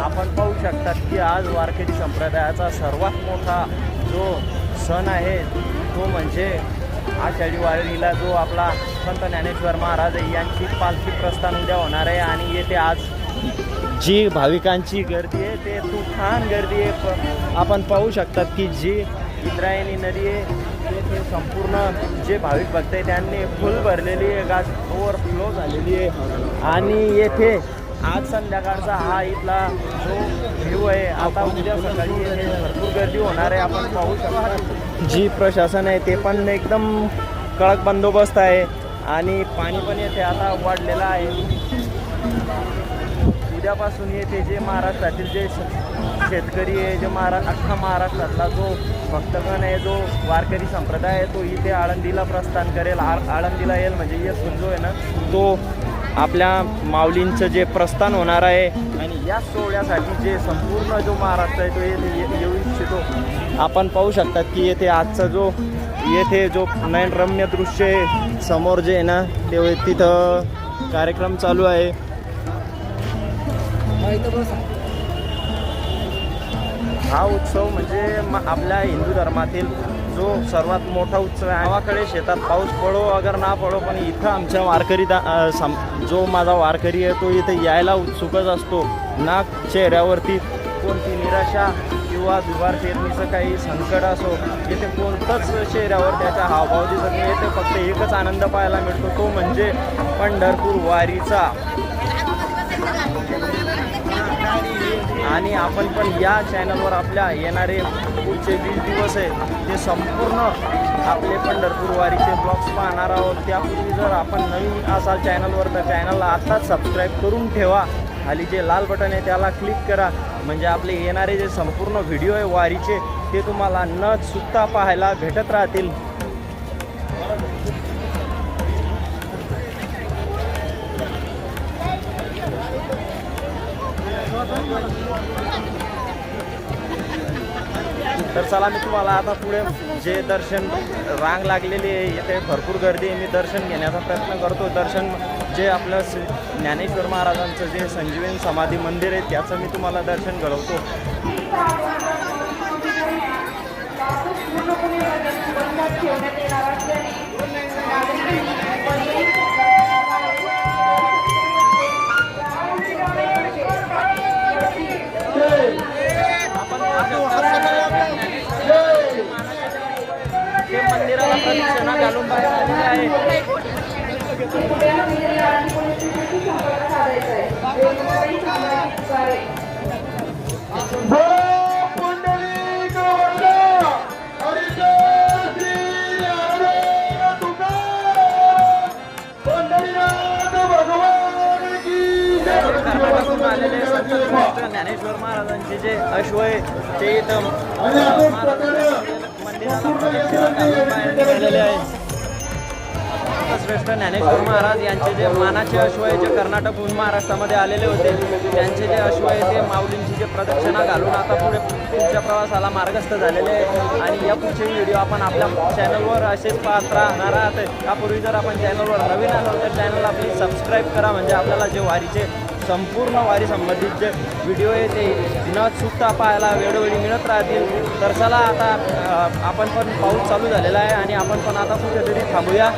आपण पाहू शकतात की आज वारकरी संप्रदायाचा सर्वात मोठा जो सण आहे तो म्हणजे आषाढी वारीला जो आपला संत ज्ञानेश्वर महाराज यांची पालखी प्रस्थान उद्या होणार आहे आणि येथे आज जी भाविकांची गर्दी आहे ते तुफान गर्दी आहे. प- आपण पाहू शकतात की जी इंद्रायणी नदी आहे ते संपूर्ण जे भाविक भक्त आहे त्यांनी फुल भरलेली आहे गाज ओव्हरफ्लो झालेली आहे. आणि येथे आज संध्याकाळचा हा इथला जो व्ह्यू आहे आता उद्या सकाळी भरपूर गर्दी होणार आहे आपण पाहू शकतो. जी प्रशासन आहे ते पण एकदम कडक बंदोबस्त आहे आणि पाणी पण येथे आता वाढलेलं आहे. उद्यापासून येथे जे महाराष्ट्रातील जे शेतकरी आहे जे महारा अख्खा महाराष्ट्रातला जो भक्तगण आहे जो वारकरी संप्रदाय आहे तो इथे आळंदीला प्रस्थान करेल. आळंदीला येईल म्हणजे येसून जो आहे ना तो आपल्या माऊलींचं जे प्रस्थान होणार आहे आणि या सोहळ्यासाठी जे संपूर्ण जो महाराष्ट्र आहे तो येथे येऊ इच्छितो. आपण पाहू शकतात की येथे आजचा जो येथे जो नयनरम्य दृश्य समोर जे आहे ना ते तिथं कार्यक्रम चालू आहे. हा उत्सव म्हणजे म- आपल्या हिंदू धर्मातील जो सर्वात मोठा उत्सव आहे. गावाकडे शेतात पाऊस पडो अगर ना पडो पण इथं आमच्या वारकरी दा सम जो माझा वारकरी आहे तो इथे यायला उत्सुकच असतो. ना चेहऱ्यावरती कोणती निराशा किंवा दुबार पेरणीचं काही संकट असो इथे कोणतंच चेहऱ्यावर त्याचा हावभाव दिसत नाही. इथे फक्त एकच आनंद पाहायला मिळतो तो म्हणजे पंढरपूर वारीचा. आणि आपण पण या चॅनलवर आपल्या येणारे पुढचे वीस दिवस आहे ते संपूर्ण आपले पंढरपूर वारीचे ब्लॉग्स पाहणार आहोत. त्यापूर्वी जर आपण नवीन असाल चॅनलवर तर चॅनलला आत्ताच सबस्क्राईब करून ठेवा. खाली जे लाल बटन आहे त्याला क्लिक करा. म्हणजे आपले येणारे जे संपूर्ण व्हिडिओ आहे वारीचे ते तुम्हाला न चुकता पाहायला भेटत राहतील. तर चला मी तुम्हाला आता पुढे जे दर्शन रांग लागलेली आहे इथे भरपूर गर्दी आहे. मी दर्शन घेण्याचा प्रयत्न करतो. दर्शन जे आपलं ज्ञानेश्वर महाराजांचं जे संजीवन समाधी मंदिर आहे त्याचं मी तुम्हाला दर्शन घडवतो. तुकाराम आलेले संत ज्ञानेश्वर महाराजांचे जे अश्व आहे ते इथं मंदिराला श्रेष्ठ ज्ञानेश्वर महाराज यांचे जे मानाचे अश्व आहे जे कर्नाटकहून महाराष्ट्रामध्ये आलेले होते त्यांचे जे अश्व आहे ते माऊलींची जे प्रदक्षिणा घालून आता पुढे पुढच्या प्रवासाला मार्गस्थ झालेले आहे आणि या पुढचे व्हिडिओ आपण आपल्या चॅनलवर असेच पाहत राहणार आहात. यापूर्वी जर आपण चॅनलवर नवीन आलो तर चॅनलला आपली सबस्क्राईब करा. म्हणजे आपल्याला जे वारीचे संपूर्ण वारी संबंधित जे व्हिडिओ आहे ते न चुकता पाहायला वेळोवेळी मिळत राहतील. तर चला आता आपण पण पाऊस चालू झालेला आहे आणि आपण पण आता कुठेतरी थांबूया.